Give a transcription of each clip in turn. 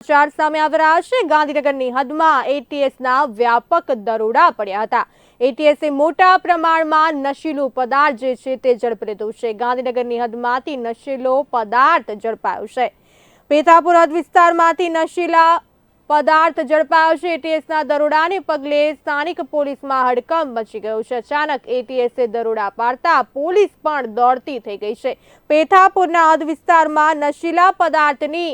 સમાચાર સામે આવી રહ્યા છે. ગાંધીનગરની હદમાં એટીએસના વ્યાપક દરોડા પડ્યા હતા. એટીએસે મોટા પ્રમાણમાં નશીલો પદાર્થ જે છે તે ઝડપી લીધો છે. ગાંધીનગરની હદમાંથી નશીલો પદાર્થ ઝડપાયો છે. પેથાપુર હદ વિસ્તારમાંથી નશીલા પદાર્થ ઝડપાયો છે. એટીએસના દરોડાને પગલે સ્થાનિક પોલીસમાં હડકંપ મચી ગયો છે. અચાનક એટીએસે દરોડા પાડતા પોલીસ પણ દોડતી થઈ ગઈ છે. પેથાપુરના હદ વિસ્તારમાં નશીલા પદાર્થની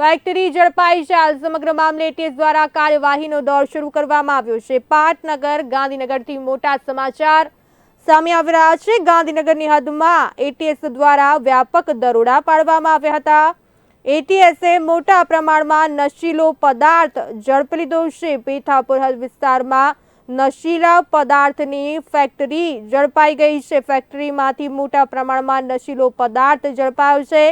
ફેક્ટરી ઝડપાઈ હાલ સમગ્ર મામલે એટીએસ દ્વારા કાર્યવાહીનો દોર શરૂ કરવામાં આવ્યો છે. પાટનગર, ગાંધીનગરથી મોટા સમાચાર સામે આવી રહ્યા છે. ગાંધીનગરની હદમાં એટીએસ દ્વારા વ્યાપક દરોડા પાડવામાં આવ્યા હતા. એટીએસે મોટા પ્રમાણમાં નશીલો પદાર્થ ઝડપી લીધો છે. પેથાપુર હદ વિસ્તારમાં નશીલા પદાર્થની ફેક્ટરી ઝડપાઈ ગઈ છે. ફેક્ટરીમાંથી મોટા પ્રમાણમાં નશીલો પદાર્થ ઝડપાયો છે.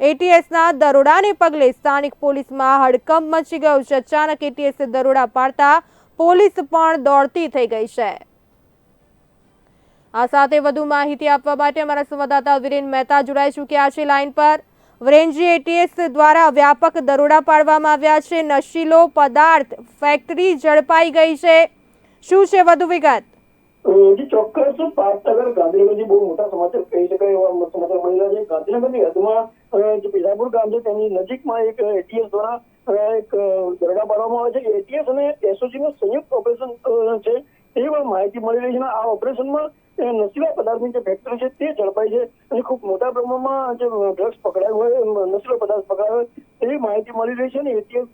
એટીએસના દરોડાને પગલે સ્થાનિક પોલીસમાં હડકંપ મચી ગયો છે. અચાનક એટીએસે દરોડા પાડતા પોલીસ પણ દોડતી થઈ ગઈ છે. આ સાથે વધુ માહિતી આપવા માટે અમારા સંવાદદાતા વિરેન મહેતા જોડાઈ ચૂક્યા છે લાઇન પર. વિરેનજી એટીએસ દ્વારા વ્યાપક દરોડા પાડવામાં આવ્યા છે. નશીલો પદાર્થ ફેક્ટરી ઝડપાઈ ગઈ છે. શું છે વધુ વિગત? જી ચોક્કસ પાટનગર ગાંધીનગરથી બહુ મોટા સમાચાર કહી શકાય એવા સમાચાર મળેલા છે. ગાંધીનગરની હદમાં જે પેજાપુર ગામ છે તેની નજીકમાં એક એટીએસ દ્વારા એક દરડા પાડવામાં આવે છે. એટીએસ અને એસઓજી નું સંયુક્ત ઓપરેશન છે તેવી પણ માહિતી મળી રહી છે. આ ઓપરેશનમાં નશીલા પદાર્થની જે ફેક્ટરી છે તે ઝડપાઈ છે. અને ખૂબ મોટા પ્રમાણમાં જે ડ્રગ્સ પકડાયું હોય નશીલો પદાર્થ પકડાયો હોય, તેવી માહિતી મળી રહી છે. અને એટીએસ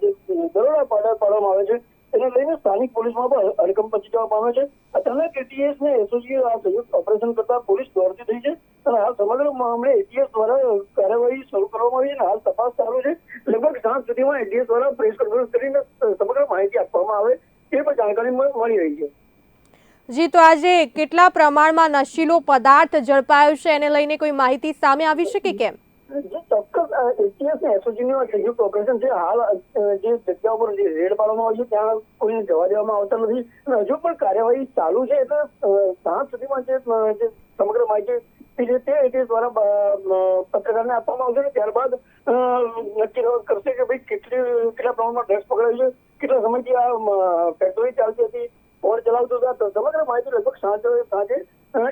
જે દરોડા પાડવા પાડવામાં આવે છે એને લઈને સ્થાનિક પોલીસમાં પણ હડકંપ મચી પામ્યો છે. અચાનક એટીએસ ને એસઓજી આ સંયુક્ત ઓપરેશન કરતા પોલીસ દોડતી થઈ છે અને હાલ સમગ્ર મામલે એટીએસ દ્વારા કાર્યવાહી શરૂ કરવામાં આવી અને હાલ તપાસ ચાલુ છે. લગભગ સાંજ સુધીમાં એટીએસ દ્વારા પ્રેસ કોન્ફરન્સ કરીને સમગ્ર માહિતી આપવામાં આવે એ પણ જાણકારી મળી રહી છે. જી, તો આજે કેટલા પ્રમાણમાં નશીલો પદાર્થ ઝડપાયો છે એને લઈને કોઈ માહિતી સામે આવી છે કે કેમ? જે ચોક્કસ એટીએસ ને એસઓજી નું આ સંયુક્ત છે હાલ જે જગ્યા ઉપર જે રેડ પાડવામાં આવ્યું ત્યાં કોઈને જવા દેવામાં આવતા નથી અને હજુ પણ કાર્યવાહી ચાલુ છે એટલે સાંજ સુધીમાં જે સમગ્ર માહિતી આપવામાં આવશે અને ત્યારબાદ નક્કી કરશે કે ભાઈ કેટલી કેટલા પ્રમાણમાં ડ્રગ્સ પકડાયું છે કેટલા સમયથી આ ફેક્ટરી ચાલતી હતી ઓર ચલાવતું સમગ્ર માહિતી લગભગ સાંજે સાંજે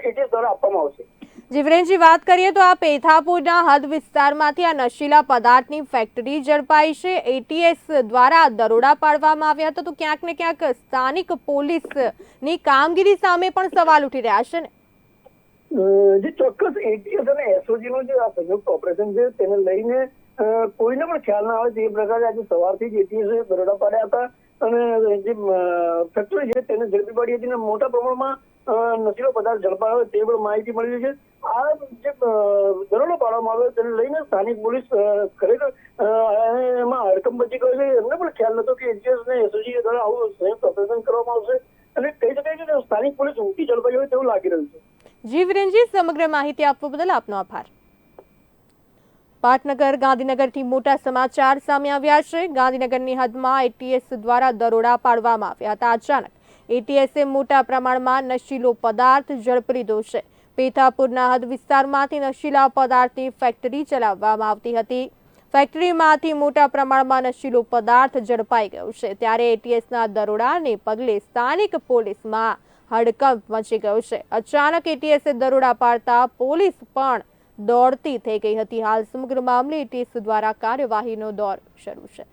એટીએસ દ્વારા આપવામાં આવશે જીવરેનજી વાત કરીએ તો આ પેથાપુરના હદ વિસ્તારમાંથી આ નશીલા પદાર્થની ફેક્ટરી ઝડપાઈ છે. એટીએસ દ્વારા દરોડા પાડવામાં આવ્યા હતા. તો ક્યાંક ને ક્યાંક સ્થાનિક પોલીસની કામગીરી સામે પણ સવાલ ઉઠી રહ્યા છે ને. જે ચોક્કસ એટીએસ અને એસઓજી નું જે આ સંયુક્ત ઓપરેશન છે, તેને લઈને કોઈને પણ ખ્યાલ ના આવે તે પ્રકારે આજે સવારથી જ એટીએસ દરોડા પાડ્યા હતા. અને જે ફેક્ટરી છે, તેને ઝડપી પાડી હતી અને મોટા પ્રમાણમાં નશીલો પદાર્થ ઝડપાયો તે પણ માહિતી મળી છે. આ જે દરોડો પાડવામાં આવ્યો તેને લઈને સ્થાનિક પોલીસ ખરેખર એમાં હડકંપ મચી ગયો છે. એમને પણ ખ્યાલ નતો કે એટીએસ ને એસઓજી દ્વારા આવું સંયુક્ત ઓપરેશન કરવામાં આવશે. અને કહી શકાય કે સ્થાનિક પોલીસ ઊંટી ઝડપાઈ હોય તેવું લાગી રહ્યું છે. જીવરેનજી સમગ્ર માહિતી આપવા બદલ આપનો આભાર. પાટનગર ગાંધીનગરથી મોટા સમાચાર સામે આવ્યા છે. ગાંધીનગરની હદમાં એટીએસ દ્વારા દરોડા પાડવામાં આવ્યા હતા. અચાનક એટીએસે મોટા પ્રમાણમાં નશીલો પદાર્થ ઝડપી છે. પેથાપુરના હદ વિસ્તારમાંથી નશીલા પદાર્થની ફેક્ટરી ચલાવવામાં આવતી હતી. ફેક્ટરીમાંથી મોટા પ્રમાણમાં નશીલો પદાર્થ ઝડપાઈ ગયો છે. ત્યારે એટીએસના દરોડાને પગલે સ્થાનિક પોલીસમાં હડકંપ મચી ગયો છે. અચાનક એટીએસે દરોડા પાડતા પોલીસ પણ દોડતી થઈ ગઈ હતી. હાલ સમગ્ર મામલે એટીએસ દ્વારા કાર્યવાહીનો દોર શરૂ છે.